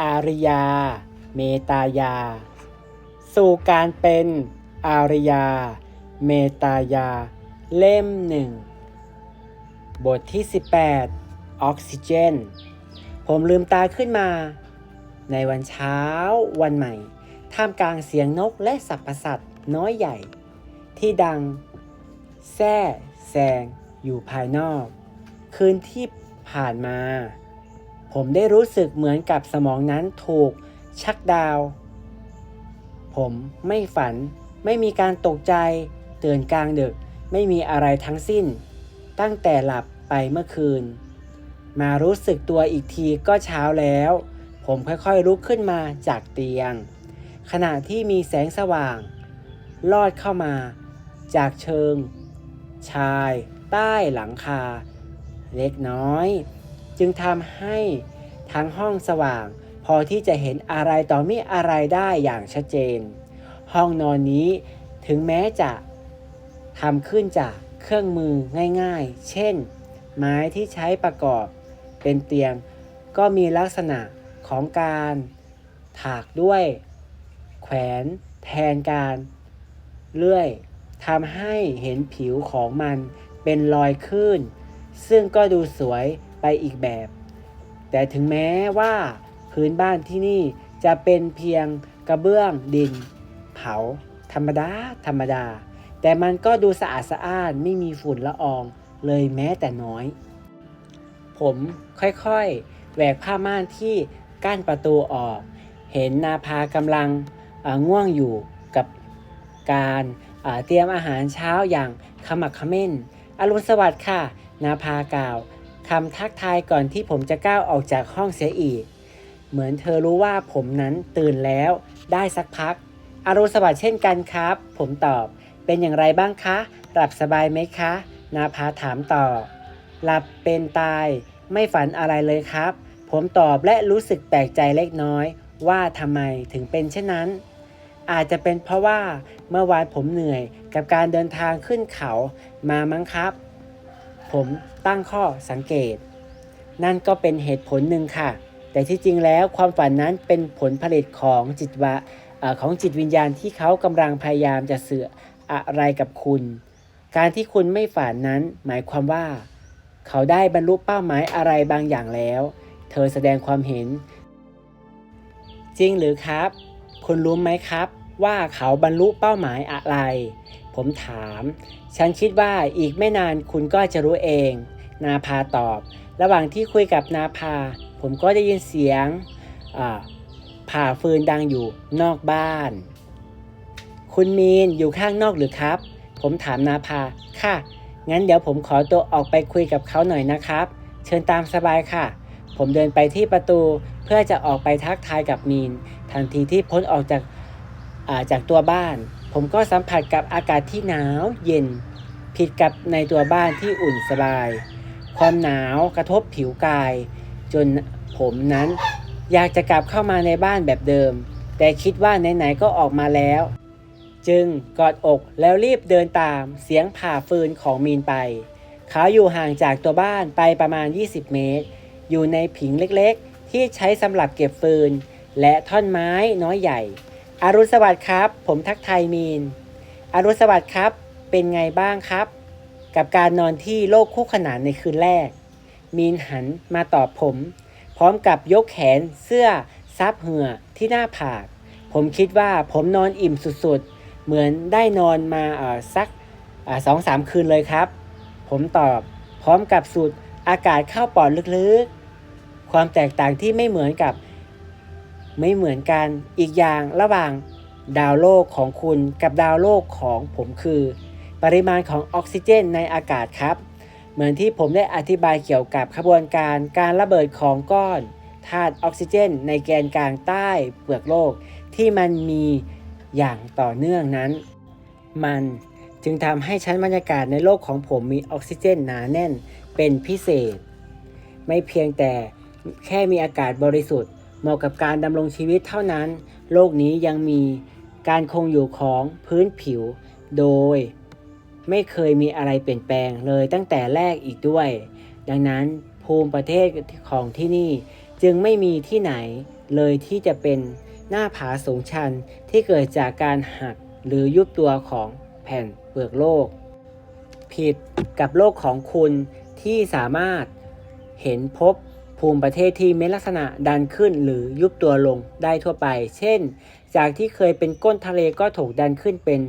อาริยา เมตายา สู่การเป็นอาริยา เมตายา เล่มหนึ่ง บทที่ 18 ออกซิเจน ผมลืมตาขึ้นมา ในวันเช้าวันใหม่ ท่ามกลางเสียงนกและสัตว์ประสัตว์น้อยใหญ่ ที่ดังแซ่แซงอยู่ภายนอก คืนที่ผ่านมา ผมได้รู้สึกเหมือนกับสมองนั้นถูกชักดาว ผมไม่ฝัน ไม่มีการตกใจ ตื่นกลางดึก ไม่มีอะไรทั้งสิ้น ตั้งแต่หลับไปเมื่อคืน มารู้สึกตัวอีกทีก็เช้าแล้ว ผมค่อยๆลุกขึ้นมาจากเตียง ขณะที่มีแสงสว่าง ลอดเข้ามา จากเชิง ชาย ใต้หลังคา เล็กน้อย จึงทำให้ ทั้งห้องสว่าง พอที่จะเห็นอะไรต่อมีอะไรได้อย่างชัดเจน ห้องนอนนี้ถึงแม้จะทำขึ้นจากเครื่องมือง่ายๆ เช่น ไม้ที่ใช้ประกอบเป็นเตียง ก็มีลักษณะของการถากด้วย แขวนแทนการเลื่อยทำให้เห็นผิวของมันเป็นรอยคลื่น ซึ่งก็ดูสวยไปอีกแบบ แต่ถึงแม้ว่าพื้นบ้านที่นี่จะเป็นเพียงกระเบื้องดิน เผา ธรรมดา ธรรมดา แต่มันก็ดูสะอาดสะอ้านไม่มีฝุ่นละอองเลยแม้แต่น้อย ผมค่อยๆแหวกผ้าม่านที่กั้นประตูออก เห็นนาภากำลังง่วงอยู่กับการเตรียมอาหารเช้าอย่างขมักขม้น อรุณสวัสดิ์ค่ะ นาภากล่าว คำทักทายก่อนที่ผมจะก้าวออกจากห้องเสียอีก เหมือนเธอรู้ว่าผมนั้นตื่นแล้ว ได้สักพัก อารุณสวัสดิ์เช่นกันครับ ผมตอบ เป็นอย่างไรบ้างคะ หลับสบายไหมคะ นาภาถามต่อ หลับเป็นตาย ไม่ฝันอะไรเลยครับ ผมตอบและรู้สึกแปลกใจเล็กน้อย ว่าทำไมถึงเป็นเช่นนั้น อาจจะเป็นเพราะว่าเมื่อวานผมเหนื่อยกับการเดินทางขึ้นเขามามั้งครับ ผม ตั้งข้อสังเกต นั่นก็เป็นเหตุผลหนึ่งค่ะ แต่ที่จริงแล้วความฝันนั้นเป็นผลผลิตของจิตวะของจิตวิญญาณที่เขากำลังพยายามจะเสื่ออะไรกับคุณ การที่คุณไม่ฝันนั้นหมายความว่า เขาได้บรรลุเป้าหมายอะไรบางอย่างแล้ว เธอแสดงความเห็น จริงหรือครับ คุณรู้ไหมครับว่าเขาบรรลุเป้าหมายอะไร ผมถาม ฉันคิดว่าอีกไม่นานคุณก็จะรู้เอง นาภาตอบ ระหว่างที่คุยกับนาภาผมก็ได้ยินเสียงผ่าฟืนดังอยู่นอกบ้าน คุณมีนอยู่ข้างนอกหรือครับ ผมถามนาภาค่ะ งั้นเดี๋ยวผมขอตัวออกไปคุยกับเขาหน่อยนะครับ เชิญตามสบายค่ะ ผมเดินไปที่ประตูเพื่อจะออกไปทักทายกับมีน ทันทีที่พ้นออกจากาจากตัวบ้าน ผมก็สัมผัสกับอากาศที่หนาวเย็น ผิดกับในตัวบ้านที่อุ่นสบาย ความหนาวกระทบผิวกาย จนผมนั้นอยากจะกลับเข้ามาในบ้านแบบเดิม แต่คิดว่าไหนๆก็ออกมาแล้ว จึงกอดอกแล้วรีบเดินตามเสียงผ่าฟืนของมีนไป เขาอยู่ห่างจากตัวบ้านไปประมาณ 20 เมตร อยู่ในผิงเล็กๆ ที่ใช้สำหรับเก็บฟืน และท่อนไม้น้อยใหญ่ อารุณสวัสดิ์ครับ ผมทักไทยมีน อารุณสวัสดิ์ครับ เป็นไงบ้างครับ กับการนอนที่โลกคู่ขนานในคืนแรก มีนหันมาตอบผม พร้อมกับยกแขนเสื้อซับเหงื่อที่หน้าผาก ผมคิดว่าผมนอนอิ่มสุดๆ เหมือนได้นอนมาสักสองสามคืนเลยครับ ผมตอบพร้อมกับสูดอากาศเข้าปอดลึกๆ ความแตกต่างที่ไม่เหมือนกับ ไม่เหมือนกันอีกอย่างระหว่างดาวโลกของคุณกับดาวโลกของผมคือ ปริมาณของออกซิเจนในอากาศครับ เหมือนที่ผมได้อธิบายเกี่ยวกับขบวนการการระเบิดของก้อนธาตุออกซิเจน ในแกนกลางใต้เปลือกโลก ที่มันมีอย่างต่อเนื่องนั้น มันจึงทำให้ชั้นบรรยากาศในโลกของผมมีออกซิเจนหนาแน่นเป็นพิเศษ ไม่เพียงแต่แค่มีอากาศบริสุทธิ์ เหมาะกับการดำรงชีวิตเท่านั้น โลกนี้ยังมีการคงอยู่ของพื้นผิว โดยไม่เคยมีอะไรเปลี่ยนแปลงเลยตั้งแต่แรกอีกด้วย ดังนั้นภูมิประเทศของที่นี่จึงไม่มีที่ไหนเลยที่จะเป็นหน้าผาสูงชันที่เกิดจากการหักหรือยุบตัวของแผ่นเปลือกโลก ผิดกับโลกของคุณที่สามารถเห็นพบ ภูมิประเทศที่มีลักษณะดันขึ้นหรือยุบตัวลงได้ทั่วไป เช่น จากที่เคยเป็นก้นทะเลก็ถูกดันขึ้นเป็น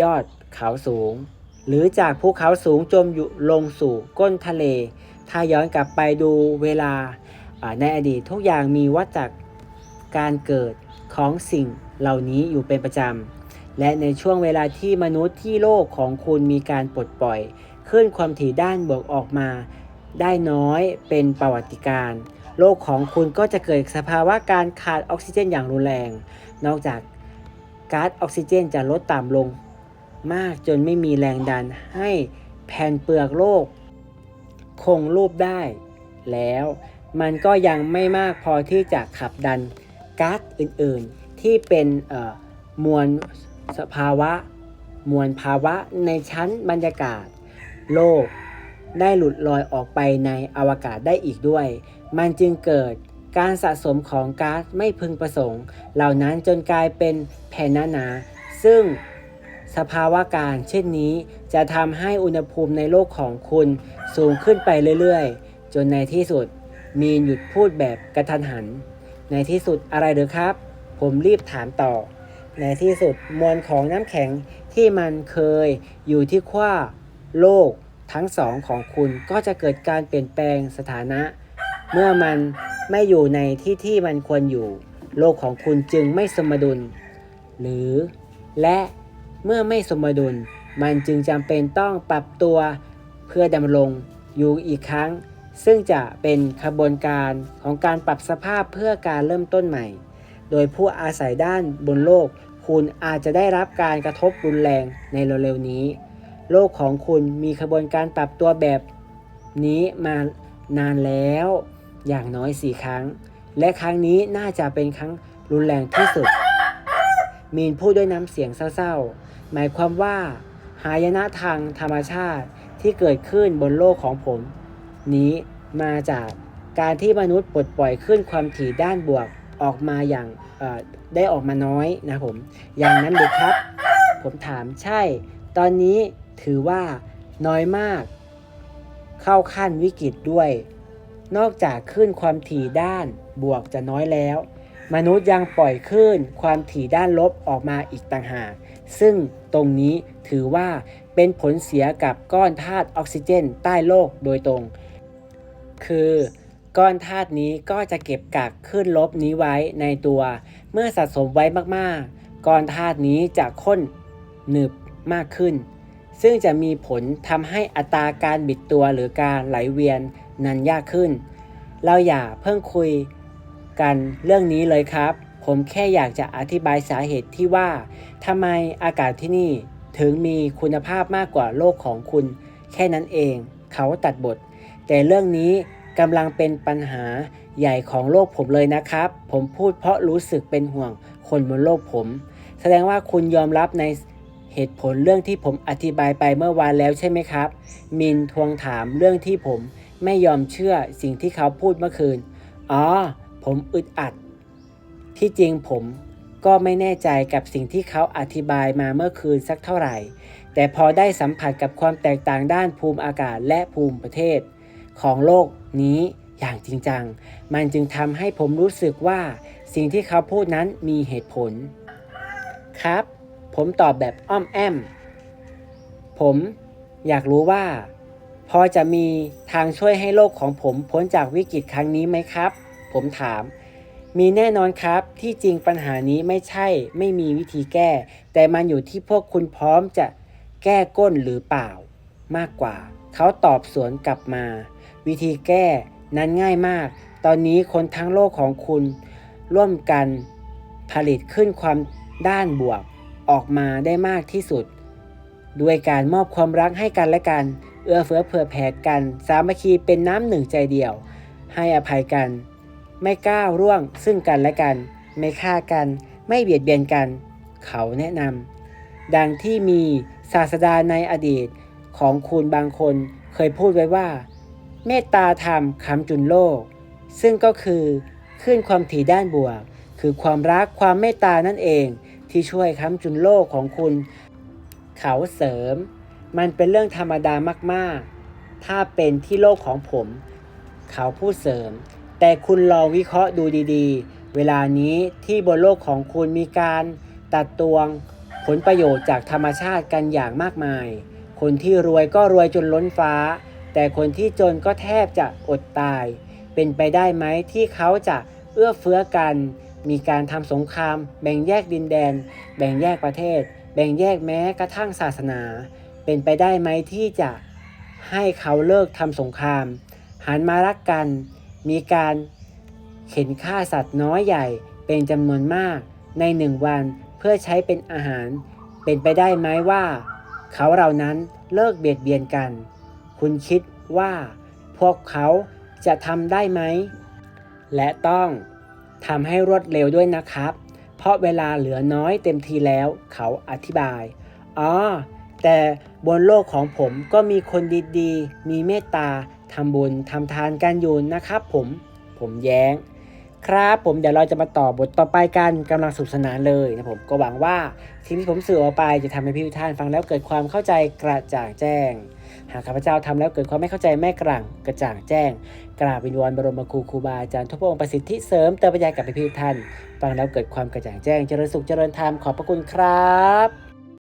ยอดเขาสูง หรือจากภูเขาสูงจมอยู่ลงสู่ก้นทะเล ถ้าย้อนกลับไปดูเวลาในอดีตทุกอย่างมีวัฏจักรการเกิดของสิ่งเหล่านี้อยู่เป็นประจำ และในช่วงเวลาที่มนุษย์ที่โลกของคุณมีการปลดปล่อย ขึ้นความถี่ด้านบวกออกมา ได้น้อยเป็นประวัติการโลกของคุณก็จะเกิดสภาวะการขาดออกซิเจนอย่างรุนแรง นอกจากก๊าซออกซิเจนจะลดต่ำลง มากจนไม่มีแรงดันให้แผ่นเปลือกโลก คงรูปได้ แล้วมันก็ยังไม่มากพอที่จะขับดันก๊าซอื่นๆ ที่เป็นมวลสภาวะ มวลภาวะในชั้นบรรยากาศ โลก ได้หลุดลอยออกไปในอวกาศได้อีกด้วย มันจึงเกิดการสะสมของก๊าซไม่พึงประสงค์ เหล่านั้นจนกลายเป็นแผ่นหนาๆซึ่งสภาวะการเช่นนี้จะทำให้อุณหภูมิในโลกของคุณสูงขึ้นไปเรื่อยๆ จนในที่สุดมีนหยุดพูดแบบกระทันหัน ในที่สุดอะไรหรือครับ ผมรีบถามต่อ ในที่สุดมวลของน้ำแข็งที่มันเคยอยู่ที่ขั้วโลก ทั้งสองของคุณก็จะเกิดการเปลี่ยนแปลงสถานะ เมื่อมันไม่อยู่ในที่ที่มันควรอยู่ โลกของคุณจึงไม่สมดุล หรือ และเมื่อไม่สมดุล มันจึงจำเป็นต้องปรับตัวเพื่อดำรงอยู่อีกครั้ง ซึ่งจะเป็นขบวนการของการปรับสภาพเพื่อการเริ่มต้นใหม่ โดยผู้อาศัยด้านบนโลก คุณอาจจะได้รับการกระทบรุนแรงในเร็วๆนี้ โลกของคุณมีขบวนการปรับตัวแบบนี้มานานแล้ว อย่างน้อยสี่ครั้ง และครั้งนี้น่าจะเป็นครั้งรุนแรงที่สุด มีนพูดด้วยน้ำเสียงเศร้าๆ หมายความว่า หายนะทางธรรมชาติที่เกิดขึ้นบนโลกของผม นี้มาจากการที่มนุษย์ปลดปล่อยขึ้นความถี่ด้านบวกออกมาอย่างเอ่อได้ออกมาน้อยนะผม อย่างนั้นหรือครับ ผมถามใช่ ตอนนี้ถือว่าน้อยมาก เข้าขั้นวิกฤตด้วย นอกจากขึ้นความถี่ด้านบวกจะน้อยแล้ว มนุษย์ยังปล่อยขึ้นความถี่ด้านลบออกมาอีกต่างหาก ซึ่งตรงนี้ถือว่าเป็นผลเสียกับก้อนธาตุออกซิเจนใต้โลกโดยตรง คือก้อนธาตุนี้ก็จะเก็บกักขึ้นลบนี้ไว้ในตัว เมื่อสะสมไว้มากๆ ก้อนธาตุนี้จะข้นหนึบ มากขึ้น ซึ่งจะมีผลทำให้อัตราการบิดตัวหรือการไหลเวียนนั้นยากขึ้น เราอย่าเพิ่งคุยกันเรื่องนี้เลยครับ ผมแค่อยากจะอธิบายสาเหตุที่ว่าทำไมอากาศที่นี่ถึงมีคุณภาพมากกว่าโลกของคุณ แค่นั้นเอง เขาตัดบท แต่เรื่องนี้กำลังเป็นปัญหาใหญ่ของโลกผมเลยนะครับ ผมพูดเพราะรู้สึกเป็นห่วงคนบนโลกผม แสดงว่าคุณยอมรับใน เหตุผลเรื่องที่ผมอธิบายไปเมื่อวานแล้วใช่ไหมครับ มินทวงถามเรื่องที่ผมไม่ยอมเชื่อสิ่งที่เขาพูดเมื่อคืน อ๋อ ผมอึดอัด ที่จริงผมก็ไม่แน่ใจกับสิ่งที่เขาอธิบายมาเมื่อคืนสักเท่าไหร่ แต่พอได้สัมผัสกับความแตกต่างด้านภูมิอากาศและภูมิประเทศ ของโลกนี้อย่างจริงจัง มันจึงทำให้ผมรู้สึกว่า สิ่งที่เขาพูดนั้นมีเหตุผล ครับ ผมตอบแบบอ้อมแอม ผมอยากรู้ว่า พอจะมีทางช่วยให้โลกของผมพ้นจากวิกฤตครั้งนี้ไหมครับ ผมถาม มีแน่นอนครับที่จริงปัญหานี้ไม่ใช่ไม่มีวิธีแก้ แต่มันอยู่ที่พวกคุณพร้อมจะแก้ก้นหรือเปล่า มากกว่า เขาตอบสวนกลับมา วิธีแก้นั้นง่ายมาก ตอนนี้คนทั้งโลกของคุณ ร่วมกันผลิตขึ้นความด้านบวก ออกมาได้มากที่สุด ด้วยการมอบความรักให้กันและกัน เอื้อเฟื้อเผื่อแผ่กัน สามัคคีเป็นน้ำหนึ่งใจเดียว ให้อภัยกัน ไม่ก้าวร่วงซึ่งกันและกัน ไม่ฆ่ากัน ไม่เบียดเบียนกัน เขาแนะนำดังที่มีศาสดาในอดีตของคุณบางคนเคยพูดไว้ว่า เมตตาธรรมคำจุนโลก ซึ่งก็คือคลื่นความถี่ด้านบวก คือความรักความเมตตานั่นเอง ที่ช่วยค้ำจุนโลกของคุณ เขาเสริม มันเป็นเรื่องธรรมดามากๆ ถ้าเป็นที่โลกของผม เขาพูดเสริม แต่คุณลองวิเคราะห์ดูดีๆ เวลานี้ที่บนโลกของคุณมีการตัดตวง ผลประโยชน์จากธรรมชาติกันอย่างมากมาย คนที่รวยก็รวยจนล้นฟ้า แต่คนที่จนก็แทบจะอดตาย เป็นไปได้ไหมที่เขาจะเอื้อเฟื้อกัน มีการทำสงคราม แบ่งแยกดินแดน แบ่งแยกประเทศ แบ่งแยกแม้กระทั่งศาสนา เป็นไปได้ไหมที่จะให้เขาเลิกทำสงคราม หันมารักกัน มีการเข็นฆ่าสัตว์น้อยใหญ่เป็นจำนวนมากในหนึ่งวันเพื่อใช้เป็นอาหาร เป็นไปได้ไหมว่า เขาเหล่านั้นเลิกเบียดเบียนกัน คุณคิดว่า พวกเขาจะทำได้ไหม และต้อง ทำให้รวดเร็วด้วยนะครับ เพราะเวลาเหลือน้อยเต็มทีแล้ว เขาอธิบาย อ๋อ แต่บนโลกของผมก็มีคนดีๆ มีเมตตาทำบุญทำทานกันอยู่นะครับผม ผมแย้ง ครับผมเดี๋ยวเราจะมาต่อบทต่อไปกันกำลังสนุขสนานเลยนะผมก็หวังว่าสิ่งที่ผมสื่อออกไปจะทำให้พี่ทุกท่านฟังแล้วเกิดความเข้าใจกระจ่างแจ้ง หากข้าพเจ้าทำแล้วเกิดความไม่เข้าใจแม่กลังกระจ่างแจ้ง กราบวิญวอนบรมครูครูบาอาจารย์ทุกพระองค์ประสิทธิเสริมเติมปัญญากับพี่ทุกท่าน ฟังแล้วเกิดความกระจ่างแจ้งเจริญสุขเจริญธรรมขอบพระคุณครับ